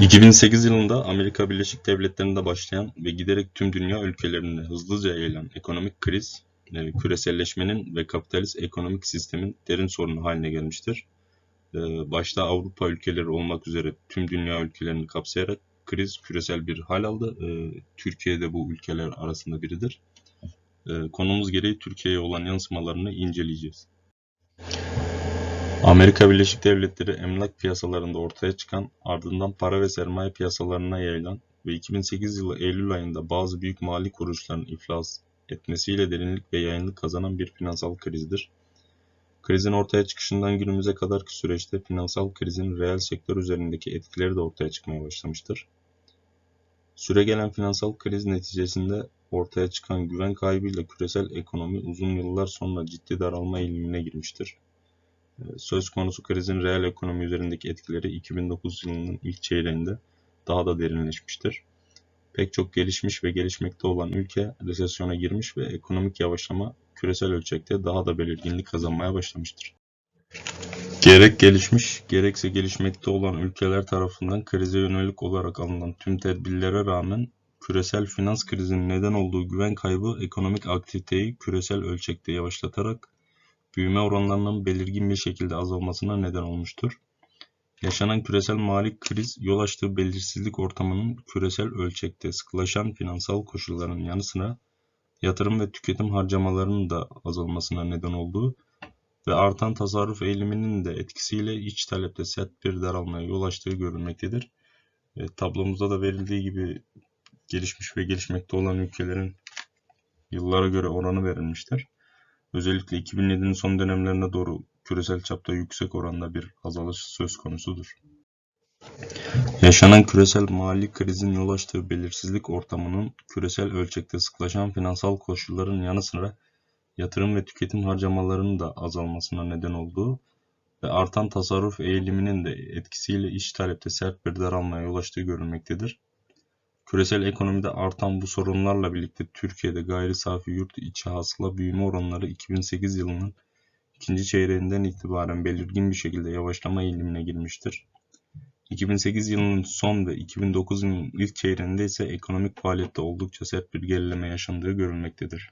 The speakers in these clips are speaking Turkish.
2008 yılında Amerika Birleşik Devletleri'nde başlayan ve giderek tüm dünya ülkelerinde hızlıca yayılan ekonomik kriz, küreselleşmenin ve kapitalist ekonomik sistemin derin sorunu haline gelmiştir. E, Başta Avrupa ülkeleri olmak üzere tüm dünya ülkelerini kapsayarak kriz küresel bir hal aldı. E, Türkiye de bu ülkeler arasında biridir. E, Konumuz gereği Türkiye'ye olan yansımalarını inceleyeceğiz. Amerika Birleşik Devletleri emlak piyasalarında ortaya çıkan, ardından para ve sermaye piyasalarına yayılan ve 2008 yılı Eylül ayında bazı büyük mali kuruluşların iflas etmesiyle derinlik ve yayınlık kazanan bir finansal krizdir. Krizin ortaya çıkışından günümüze kadarki süreçte finansal krizin reel sektör üzerindeki etkileri de ortaya çıkmaya başlamıştır. Süregelen finansal kriz neticesinde ortaya çıkan güven kaybıyla küresel ekonomi uzun yıllar sonra ciddi daralma eğilimine girmiştir. Söz konusu krizin reel ekonomi üzerindeki etkileri 2009 yılının ilk çeyreğinde daha da derinleşmiştir. Pek çok gelişmiş ve gelişmekte olan ülke resesyona girmiş ve ekonomik yavaşlama küresel ölçekte daha da belirginlik kazanmaya başlamıştır. Gerek gelişmiş, gerekse gelişmekte olan ülkeler tarafından krize yönelik olarak alınan tüm tedbirlere rağmen küresel finans krizinin neden olduğu güven kaybı ekonomik aktiviteyi küresel ölçekte yavaşlatarak büyüme oranlarının belirgin bir şekilde azalmasına neden olmuştur. Yaşanan küresel mali kriz yol açtığı belirsizlik ortamının küresel ölçekte sıkılaşan finansal koşulların yanı sıra yatırım ve tüketim harcamalarının da azalmasına neden olduğu ve artan tasarruf eğiliminin de etkisiyle iç talepte sert bir daralmaya yol açtığı görülmektedir. E, tablomuzda da verildiği gibi gelişmiş ve gelişmekte olan ülkelerin yıllara göre oranı verilmiştir. Özellikle 2007'nin son dönemlerine doğru küresel çapta yüksek oranda bir azalış söz konusudur. Yaşanan küresel mali krizin yol açtığı belirsizlik ortamının küresel ölçekte sıklaşan finansal koşulların yanı sıra yatırım ve tüketim harcamalarının da azalmasına neden olduğu ve artan tasarruf eğiliminin de etkisiyle iç talepte sert bir daralmaya yol açtığı görülmektedir. Küresel ekonomide artan bu sorunlarla birlikte Türkiye'de gayri safi yurt içi hasıla büyüme oranları 2008 yılının ikinci çeyreğinden itibaren belirgin bir şekilde yavaşlama eğilimine girmiştir. 2008 yılının son ve 2009 yılının ilk çeyreğinde ise ekonomik faaliyette oldukça sert bir gerileme yaşandığı görülmektedir.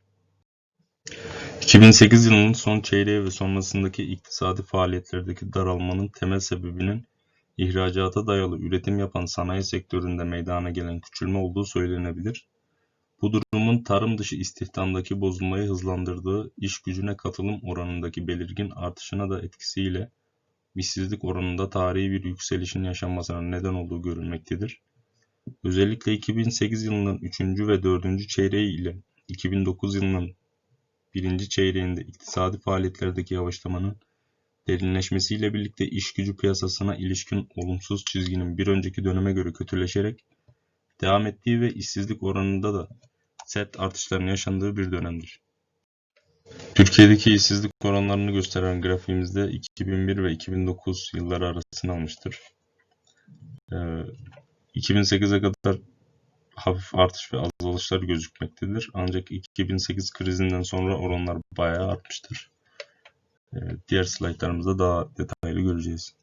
2008 yılının son çeyreği ve sonrasındaki iktisadi faaliyetlerdeki daralmanın temel sebebinin ihracata dayalı üretim yapan sanayi sektöründe meydana gelen küçülme olduğu söylenebilir. Bu durumun tarım dışı istihdamdaki bozulmayı hızlandırdığı iş gücüne katılım oranındaki belirgin artışına da etkisiyle işsizlik oranında tarihi bir yükselişin yaşanmasına neden olduğu görülmektedir. Özellikle 2008 yılının 3. ve 4. çeyreği ile 2009 yılının 1. çeyreğinde iktisadi faaliyetlerdeki yavaşlamanın derinleşmesiyle birlikte iş gücü piyasasına ilişkin olumsuz çizginin bir önceki döneme göre kötüleşerek devam ettiği ve işsizlik oranında da sert artışların yaşandığı bir dönemdir. Türkiye'deki işsizlik oranlarını gösteren grafiğimizde 2001 ve 2009 yılları arasını almıştır. Ee, 2008'e kadar hafif artış ve azalışlar gözükmektedir. Ancak 2008 krizinden sonra oranlar bayağı artmıştır. Ee, diğer slaytlarımızda daha detaylı göreceğiz.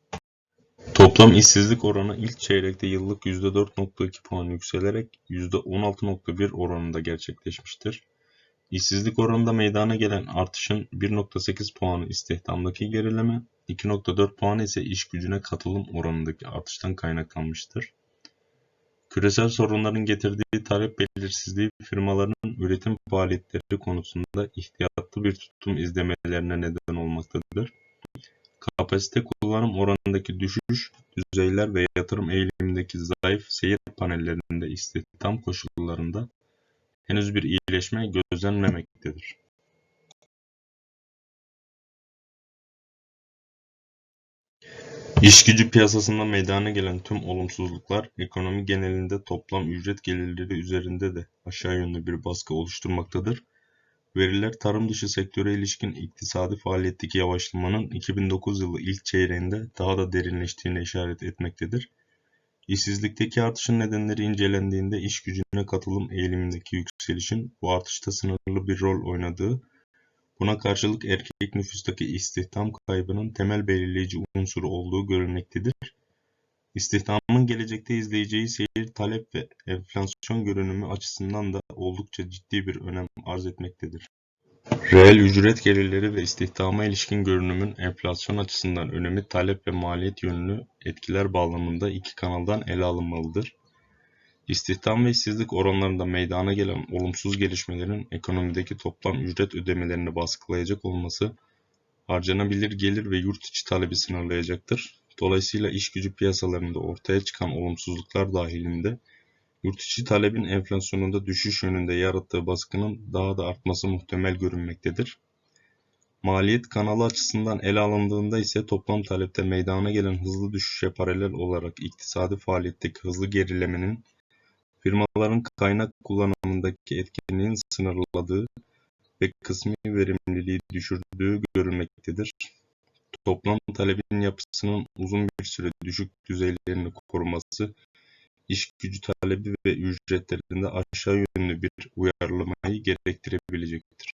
Toplam işsizlik oranı ilk çeyrekte yıllık %4.2 puan yükselerek %16.1 oranında gerçekleşmiştir. İşsizlik oranında meydana gelen artışın 1.8 puanı istihdamdaki gerileme, 2.4 puanı ise iş gücüne katılım oranındaki artıştan kaynaklanmıştır. Küresel sorunların getirdiği talep belirsizliği firmaların üretim faaliyetleri konusunda ihtiyatlı bir tutum izlemelerine neden olmaktadır. Kapasite kullanım oranındaki düşüş, düzeyler ve yatırım eğilimindeki zayıf seyir panellerinde istihdam koşullarında henüz bir iyileşme gözlenmemektedir. İş gücü piyasasında meydana gelen tüm olumsuzluklar ekonomi genelinde toplam ücret gelirleri üzerinde de aşağı yönlü bir baskı oluşturmaktadır. Veriler tarım dışı sektöre ilişkin iktisadi faaliyetteki yavaşlamanın 2009 yılı ilk çeyreğinde daha da derinleştiğine işaret etmektedir. İşsizlikteki artışın nedenleri incelendiğinde iş gücüne katılım eğilimindeki yükselişin bu artışta sınırlı bir rol oynadığı, buna karşılık erkek nüfustaki istihdam kaybının temel belirleyici unsuru olduğu görülmektedir. İstihdamın gelecekte izleyeceği seyir, talep ve enflasyon görünümü açısından da oldukça ciddi bir önem arz etmektedir. Reel ücret gelirleri ve istihdama ilişkin görünümün enflasyon açısından önemi talep ve maliyet yönlü etkiler bağlamında iki kanaldan ele alınmalıdır. İstihdam ve işsizlik oranlarında meydana gelen olumsuz gelişmelerin ekonomideki toplam ücret ödemelerini baskılayacak olması, harcanabilir gelir ve yurt içi talebi sınırlayacaktır. Dolayısıyla iş gücü piyasalarında ortaya çıkan olumsuzluklar dahilinde yurt içi talebin enflasyonunda düşüş yönünde yarattığı baskının daha da artması muhtemel görünmektedir. Maliyet kanalı açısından ele alındığında ise toplam talepte meydana gelen hızlı düşüşe paralel olarak iktisadi faaliyetteki hızlı gerilemenin firmaların kaynak kullanımındaki etkinliğin sınırladığı ve kısmi verimliliği düşürdüğü görülmektedir. Toplam talebin yapısının uzun bir süre düşük düzeylerini koruması, iş gücü talebi ve ücretlerinde aşağı yönlü bir uyarlamayı gerektirebilecektir.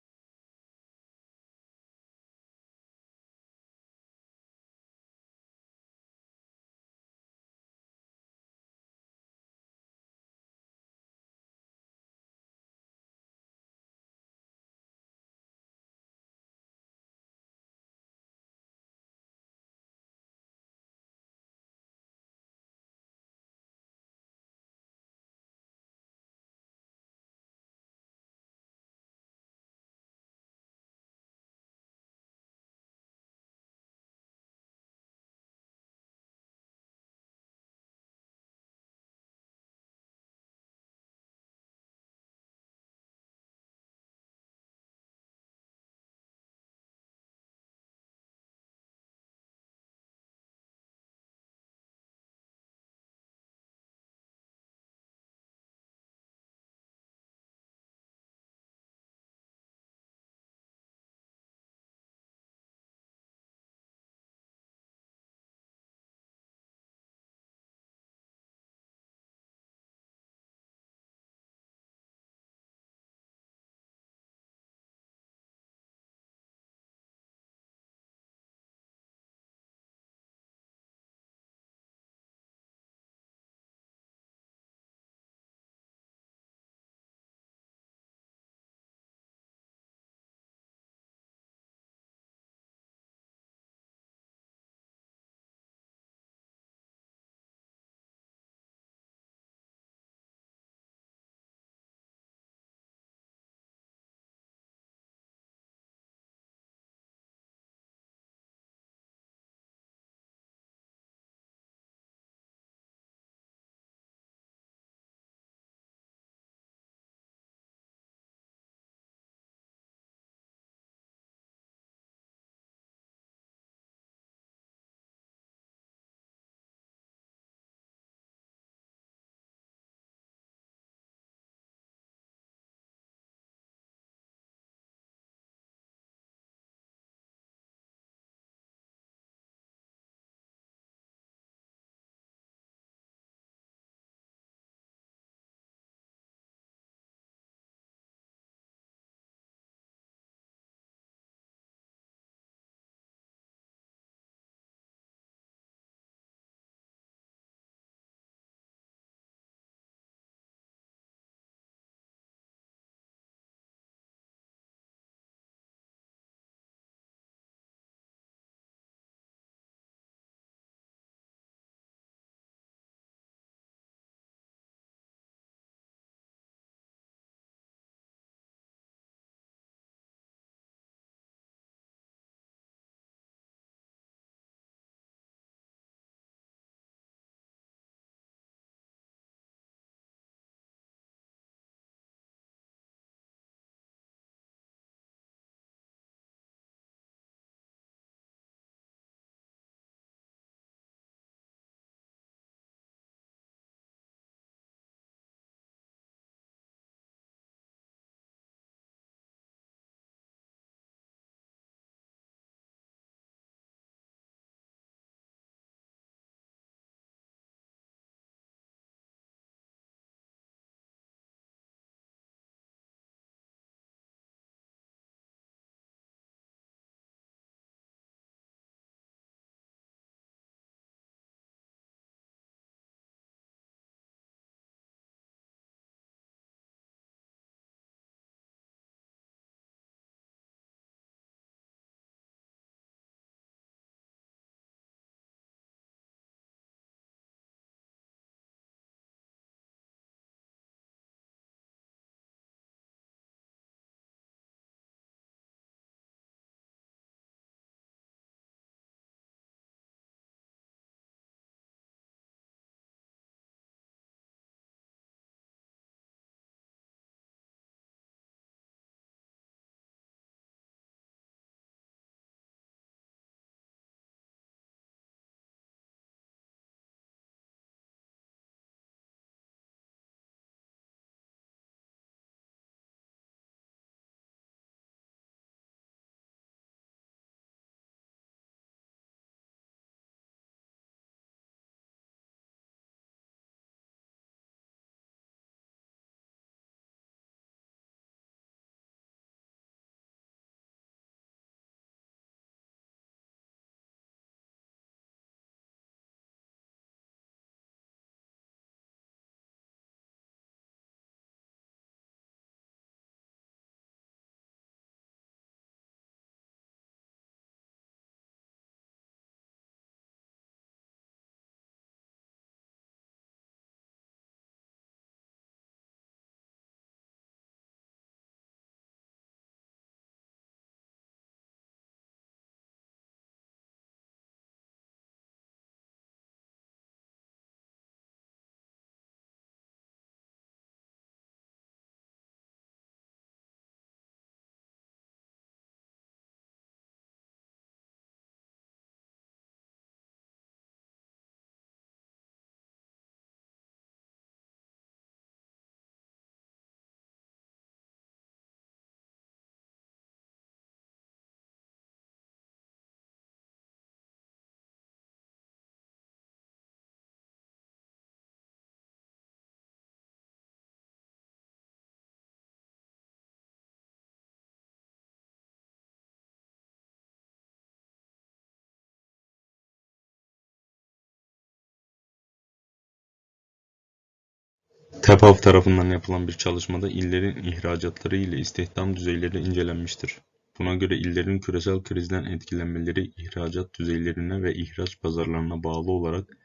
TEPAV tarafından yapılan bir çalışmada illerin ihracatları ile istihdam düzeyleri incelenmiştir. Buna göre illerin küresel krizden etkilenmeleri ihracat düzeylerine ve ihraç pazarlarına bağlı olarak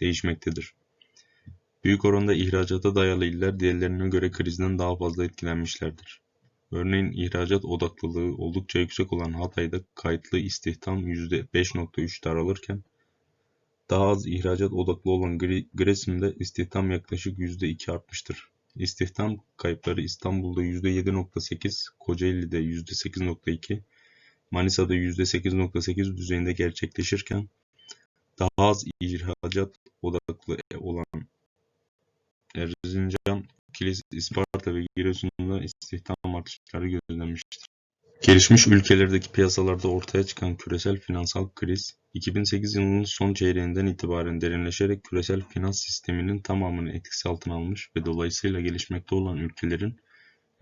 değişmektedir. Büyük oranda ihracata dayalı iller diğerlerine göre krizden daha fazla etkilenmişlerdir. Örneğin ihracat odaklılığı oldukça yüksek olan Hatay'da kayıtlı istihdam %5.3 daralırken daha az ihracat odaklı olan Giresun'da istihdam yaklaşık %2 artmıştır. İstihdam kayıpları İstanbul'da %7.8, Kocaeli'de %8.2, Manisa'da %8.8 düzeyinde gerçekleşirken daha az ihracat odaklı olan Erzincan, Kilis, Isparta ve Giresun'da istihdam artışları gözlenmiştir. Gelişmiş ülkelerdeki piyasalarda ortaya çıkan küresel finansal kriz, 2008 yılının son çeyreğinden itibaren derinleşerek küresel finans sisteminin tamamını etkisi altına almış ve dolayısıyla gelişmekte olan ülkelerin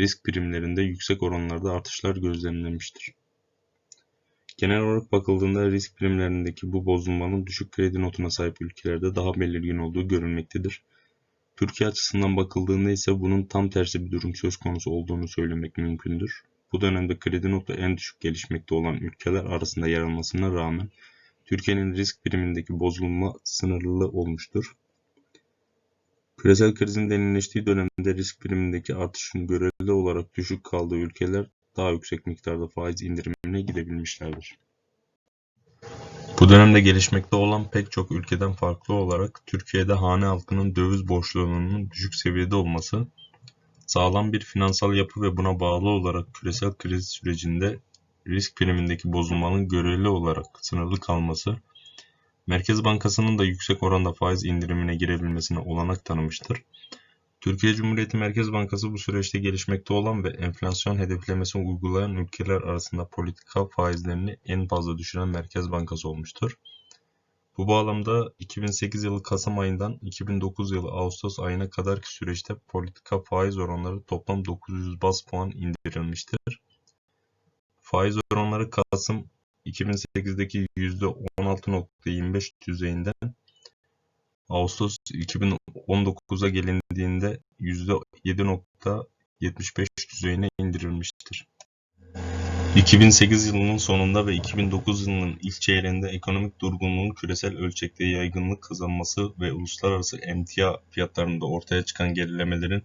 risk primlerinde yüksek oranlarda artışlar gözlemlenmiştir. Genel olarak bakıldığında risk primlerindeki bu bozulmanın düşük kredi notuna sahip ülkelerde daha belirgin olduğu görülmektedir. Türkiye açısından bakıldığında ise bunun tam tersi bir durum söz konusu olduğunu söylemek mümkündür. Bu dönemde kredi notu en düşük gelişmekte olan ülkeler arasında yer almasına rağmen Türkiye'nin risk primindeki bozulma sınırlı olmuştur. Küresel krizin derinleştiği dönemde risk primindeki artışın göreli olarak düşük kaldığı ülkeler daha yüksek miktarda faiz indirimine gidebilmişlerdir. Bu dönemde gelişmekte olan pek çok ülkeden farklı olarak Türkiye'de hane halkının döviz borçluluğunun düşük seviyede olması, sağlam bir finansal yapı ve buna bağlı olarak küresel kriz sürecinde risk primindeki bozulmanın göreli olarak sınırlı kalması, Merkez Bankası'nın da yüksek oranda faiz indirimine girebilmesine olanak tanımıştır. Türkiye Cumhuriyeti Merkez Bankası bu süreçte gelişmekte olan ve enflasyon hedeflemesini uygulayan ülkeler arasında politika faizlerini en fazla düşüren Merkez Bankası olmuştur. Bu bağlamda 2008 yılı Kasım ayından 2009 yılı Ağustos ayına kadarki süreçte politika faiz oranları toplam 900 bas puan indirilmiştir. Faiz oranları Kasım 2008'deki %16.25 düzeyinden Ağustos 2019'a gelindiğinde %7.75 düzeyine indirilmiştir. 2008 yılının sonunda ve 2009 yılının ilk çeyreğinde ekonomik durgunluğun küresel ölçekte yaygınlık kazanması ve uluslararası emtia fiyatlarında ortaya çıkan gerilemelerin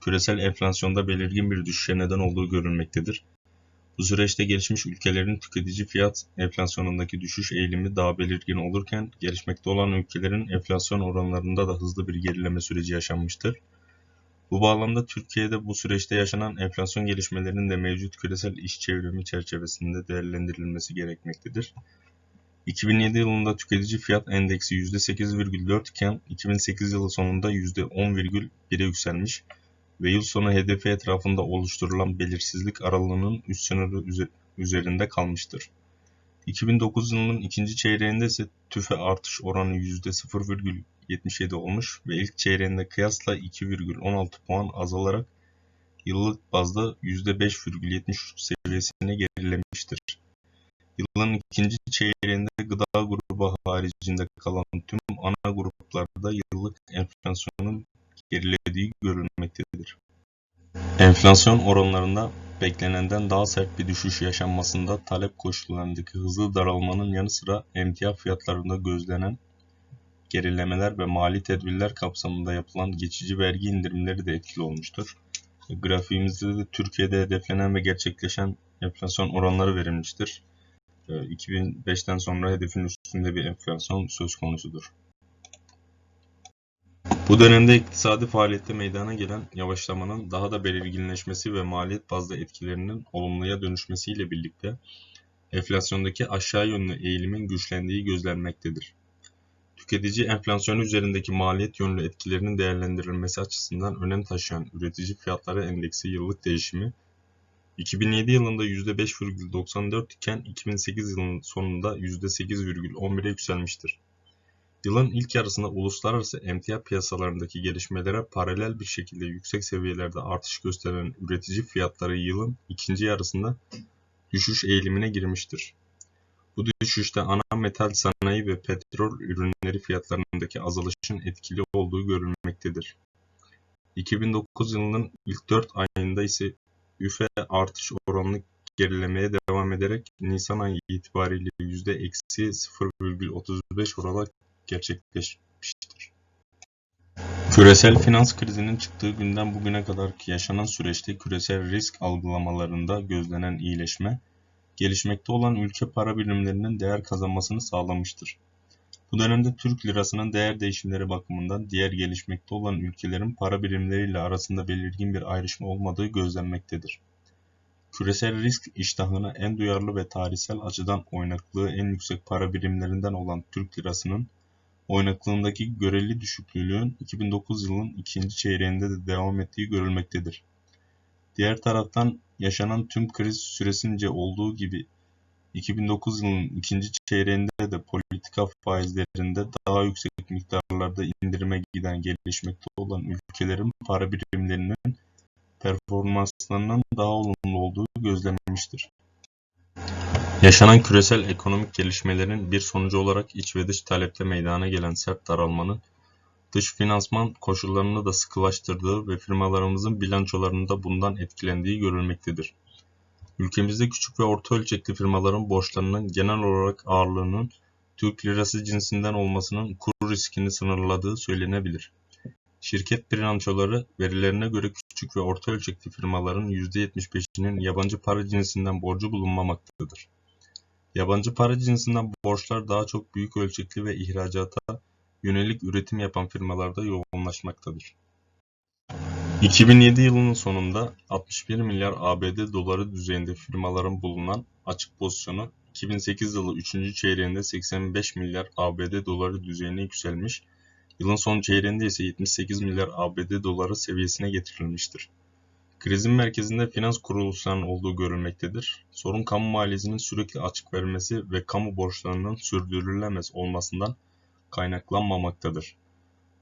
küresel enflasyonda belirgin bir düşüşe neden olduğu görülmektedir. Bu süreçte gelişmiş ülkelerin tüketici fiyat enflasyonundaki düşüş eğilimi daha belirgin olurken gelişmekte olan ülkelerin enflasyon oranlarında da hızlı bir gerileme süreci yaşanmıştır. Bu bağlamda Türkiye'de bu süreçte yaşanan enflasyon gelişmelerinin de mevcut küresel iş çevrimi çerçevesinde değerlendirilmesi gerekmektedir. 2007 yılında tüketici fiyat endeksi %8,4 iken 2008 yılı sonunda %10,1'e yükselmiş ve yıl sonu hedefi etrafında oluşturulan belirsizlik aralığının üst sınırı üzerinde kalmıştır. 2009 yılının ikinci çeyreğinde ise tüfe artış oranı %0,77 olmuş ve ilk çeyreğinde kıyasla 2,16 puan azalarak yıllık bazda %5,73 seviyesine gerilemiştir. Yılın ikinci çeyreğinde gıda grubu haricinde kalan tüm ana gruplarda yıllık enflasyonun gerilediği görülmektedir. Enflasyon oranlarında beklenenden daha sert bir düşüş yaşanmasında talep koşullarındaki hızlı daralmanın yanı sıra emtia fiyatlarında gözlenen gerilemeler ve mali tedbirler kapsamında yapılan geçici vergi indirimleri de etkili olmuştur. Grafiğimizde de Türkiye'de hedeflenen ve gerçekleşen enflasyon oranları verilmiştir. 2005'ten sonra hedefin üstünde bir enflasyon söz konusudur. Bu dönemde iktisadi faaliyette meydana gelen yavaşlamanın daha da belirginleşmesi ve maliyet bazlı etkilerinin olumluya dönüşmesiyle birlikte enflasyondaki aşağı yönlü eğilimin güçlendiği gözlenmektedir. Tüketici enflasyonu üzerindeki maliyet yönlü etkilerinin değerlendirilmesi açısından önem taşıyan üretici fiyatları endeksi yıllık değişimi 2007 yılında %5,94 iken 2008 yılının sonunda %8,11'e yükselmiştir. Yılın ilk yarısında uluslararası emtia piyasalarındaki gelişmelere paralel bir şekilde yüksek seviyelerde artış gösteren üretici fiyatları yılın ikinci yarısında düşüş eğilimine girmiştir. Bu düşüşte ana metal sanayi ve petrol ürünleri fiyatlarındaki azalışın etkili olduğu görülmektedir. 2009 yılının ilk 4 ayında ise üfe artış oranını gerilemeye devam ederek Nisan ayı itibariyle %-0,35 olarak gerçekleşmiştir. Küresel finans krizinin çıktığı günden bugüne kadarki yaşanan süreçte küresel risk algılamalarında gözlenen iyileşme, gelişmekte olan ülke para birimlerinin değer kazanmasını sağlamıştır. Bu dönemde Türk lirasının değer değişimleri bakımından diğer gelişmekte olan ülkelerin para birimleriyle arasında belirgin bir ayrışma olmadığı gözlenmektedir. Küresel risk iştahına en duyarlı ve tarihsel açıdan oynaklığı en yüksek para birimlerinden olan Türk lirasının oynaklığındaki göreli düşüklüğün 2009 yılının ikinci çeyreğinde de devam ettiği görülmektedir. Diğer taraftan yaşanan tüm kriz süresince olduğu gibi 2009 yılının ikinci çeyreğinde de politika faizlerinde daha yüksek miktarlarda indirime giden gelişmekte olan ülkelerin para birimlerinin performanslarının daha olumlu olduğu gözlenmiştir. Yaşanan küresel ekonomik gelişmelerin bir sonucu olarak iç ve dış talepte meydana gelen sert daralmanın dış finansman koşullarını da sıkılaştırdığı ve firmalarımızın bilançolarında bundan etkilendiği görülmektedir. Ülkemizde küçük ve orta ölçekli firmaların borçlarının genel olarak ağırlığının Türk lirası cinsinden olmasının kur riskini sınırladığı söylenebilir. Şirket bilançoları verilerine göre küçük ve orta ölçekli firmaların %75'inin yabancı para cinsinden borcu bulunmamaktadır. Yabancı para cinsinden borçlar daha çok büyük ölçekli ve ihracata yönelik üretim yapan firmalarda yoğunlaşmaktadır. 2007 yılının sonunda 61 milyar ABD doları düzeyinde firmaların bulunan açık pozisyonu 2008 yılı 3. çeyreğinde 85 milyar ABD doları düzeyine yükselmiş, yılın son çeyreğinde ise 78 milyar ABD doları seviyesine getirilmiştir. Krizin merkezinde finans kuruluşlarının olduğu görülmektedir. Sorun kamu maliyesinin sürekli açık vermesi ve kamu borçlarının sürdürülemez olmasından kaynaklanmamaktadır.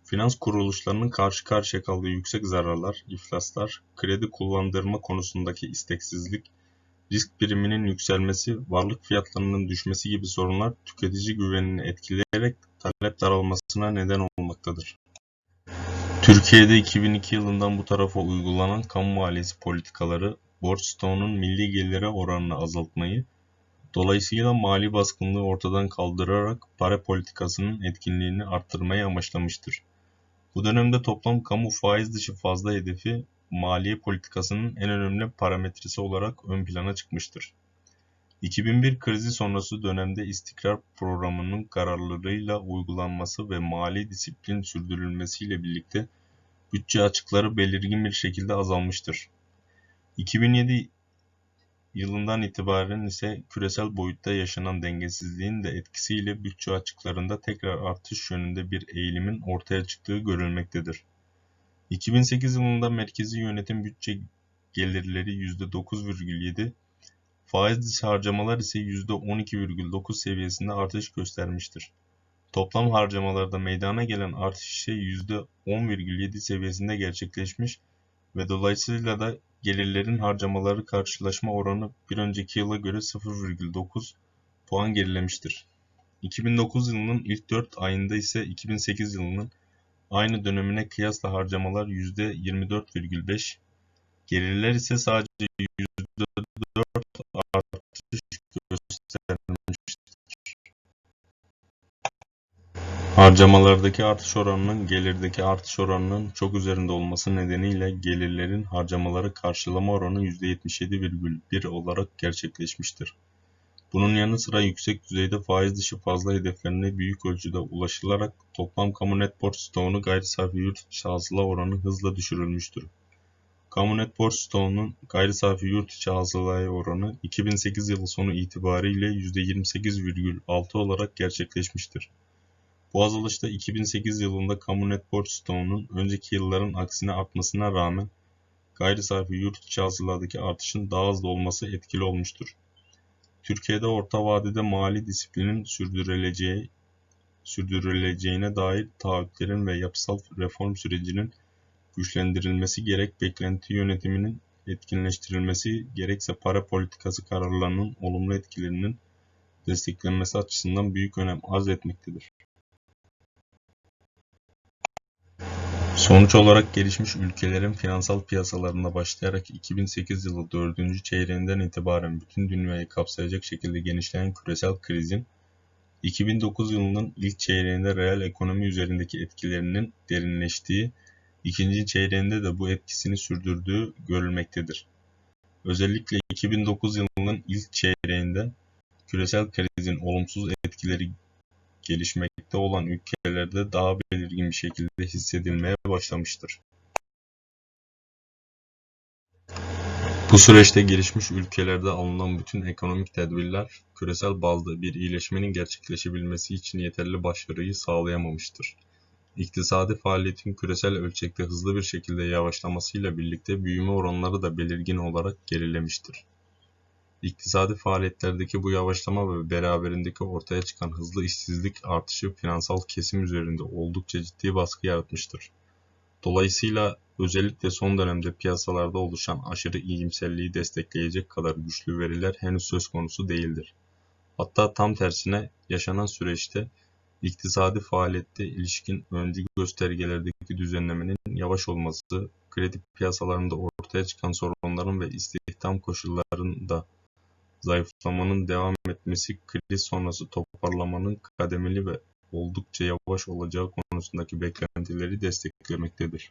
Finans kuruluşlarının karşı karşıya kaldığı yüksek zararlar, iflaslar, kredi kullandırma konusundaki isteksizlik, risk priminin yükselmesi, varlık fiyatlarının düşmesi gibi sorunlar tüketici güvenini etkileyerek talep daralmasına neden olmaktadır. Türkiye'de 2002 yılından bu tarafa uygulanan kamu maliyesi politikaları borç stoğunun milli gelire oranını azaltmayı, dolayısıyla mali baskınlığı ortadan kaldırarak para politikasının etkinliğini arttırmayı amaçlamıştır. Bu dönemde toplam kamu faiz dışı fazla hedefi maliye politikasının en önemli parametresi olarak ön plana çıkmıştır. 2001 krizi sonrası dönemde istikrar programının kararlarıyla uygulanması ve mali disiplin sürdürülmesiyle birlikte bütçe açıkları belirgin bir şekilde azalmıştır. 2007 yılından itibaren ise küresel boyutta yaşanan dengesizliğin de etkisiyle bütçe açıklarında tekrar artış yönünde bir eğilimin ortaya çıktığı görülmektedir. 2008 yılında merkezi yönetim bütçe gelirleri %9,7, faiz dışı harcamalar ise %12,9 seviyesinde artış göstermiştir. Toplam harcamalarda meydana gelen artış ise %10,7 seviyesinde gerçekleşmiş ve dolayısıyla da gelirlerin harcamaları karşılaşma oranı bir önceki yıla göre 0,9 puan gerilemiştir. 2009 yılının ilk 4 ayında ise 2008 yılının aynı dönemine kıyasla harcamalar %24,5, gelirler ise sadece Harcamalardaki artış oranının gelirdeki artış oranının çok üzerinde olması nedeniyle gelirlerin harcamaları karşılama oranı %77,1 olarak gerçekleşmiştir. Bunun yanı sıra yüksek düzeyde faiz dışı fazla hedeflerine büyük ölçüde ulaşılarak toplam kamu net borç stoğunu gayri safi yurt içi hasıla oranı hızla düşürülmüştür. Kamu net borç stoğunun gayri safi yurt içi hasılaya oranı 2008 yılı sonu itibariyle %28,6 olarak gerçekleşmiştir. Bu azalışta 2008 yılında kamu net borç stoğunun önceki yılların aksine artmasına rağmen gayri safi yurt içi hasıladaki artışın daha hızlı olması etkili olmuştur. Türkiye'de orta vadede mali disiplinin sürdürüleceği, sürdürüleceğine dair taahhütlerin ve yapısal reform sürecinin güçlendirilmesi gerek beklenti yönetiminin etkinleştirilmesi gerekse para politikası kararlarının olumlu etkilerinin desteklenmesi açısından büyük önem arz etmektedir. Sonuç olarak gelişmiş ülkelerin finansal piyasalarında başlayarak 2008 yılı dördüncü çeyreğinden itibaren bütün dünyayı kapsayacak şekilde genişleyen küresel krizin 2009 yılının ilk çeyreğinde reel ekonomi üzerindeki etkilerinin derinleştiği, ikinci çeyreğinde de bu etkisini sürdürdüğü görülmektedir. Özellikle 2009 yılının ilk çeyreğinde küresel krizin olumsuz etkileri gelişmekte olan ülkelerde daha belirgin bir şekilde hissedilmeye başlamıştır. Bu süreçte gelişmiş ülkelerde alınan bütün ekonomik tedbirler, küresel bazda bir iyileşmenin gerçekleşebilmesi için yeterli başarıyı sağlayamamıştır. İktisadi faaliyetin küresel ölçekte hızlı bir şekilde yavaşlamasıyla birlikte büyüme oranları da belirgin olarak gerilemiştir. İktisadi faaliyetlerdeki bu yavaşlama ve beraberindeki ortaya çıkan hızlı işsizlik artışı finansal kesim üzerinde oldukça ciddi baskı yaratmıştır. Dolayısıyla özellikle son dönemde piyasalarda oluşan aşırı iyimserliği destekleyecek kadar güçlü veriler henüz söz konusu değildir. Hatta tam tersine yaşanan süreçte iktisadi faaliyette ilişkin öncü göstergelerdeki düzenlemenin yavaş olması, kredi piyasalarında ortaya çıkan sorunların ve istihdam koşullarında zayıflamanın devam etmesi kriz sonrası toparlamanın kademeli ve oldukça yavaş olacağı konusundaki beklentileri desteklemektedir.